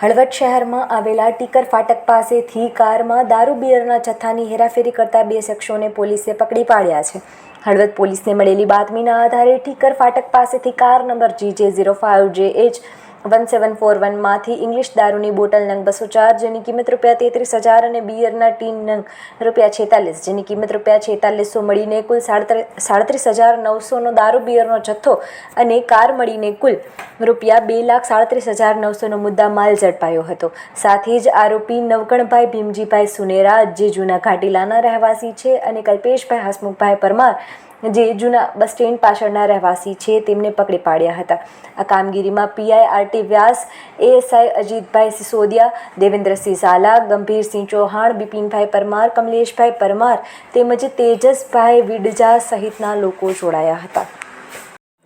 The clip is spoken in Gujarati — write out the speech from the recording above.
હળવદ શહેરમાં આવેલા ટીકર ફાટક પાસેથી કારમાં દારૂ બિયરના જથ્થાની હેરાફેરી કરતા બે શખ્સોને પોલીસે પકડી પાડ્યા છે. હળવદ પોલીસને મળેલી બાતમીના આધારે ટીકર ફાટક પાસેથી car number G J zero five J H one seven four વનમાંથી English દારૂની બોટલ નંગ બસો ચાર, જેની કિંમત રૂપિયા તેત્રીસ હજાર અને બિયરના ટીન નંગ રૂપિયા છેતાલીસ, જેની કિંમત રૂપિયા છેતાલીસો મળીને કુલ સાડત્રીસ હજાર નવસોનો દારૂ બિયરનો જથ્થો અને કાર મળીને કુલ રૂપિયા બે લાખ સાડત્રીસ હજાર નવસોનો મુદ્દા માલ ઝડપાયો હતો. સાથે જ આરોપી નવકણભાઈ ભીમજીભાઈ સુનેરા, જે જૂના ઘાટીલાના રહેવાસી છે, અને કલ્પેશભાઈ હસમુખભાઈ પરમાર, જે જૂના બસ સ્ટેન્ડ પાછળના રહેવાસી છે, તેમને પકડી પાડ્યા હતા. આ કામગીરીમાં PI R T Vyas ASI Ajitbhai Sisodia, Devendrasinh Zala, Gambhirsinh Chauhan, Bipinbhai Parmar, Kamleshbhai Parmar તેમજ તેજસભાઈ વિડજા સહિતના લોકો જોડાયા હતા.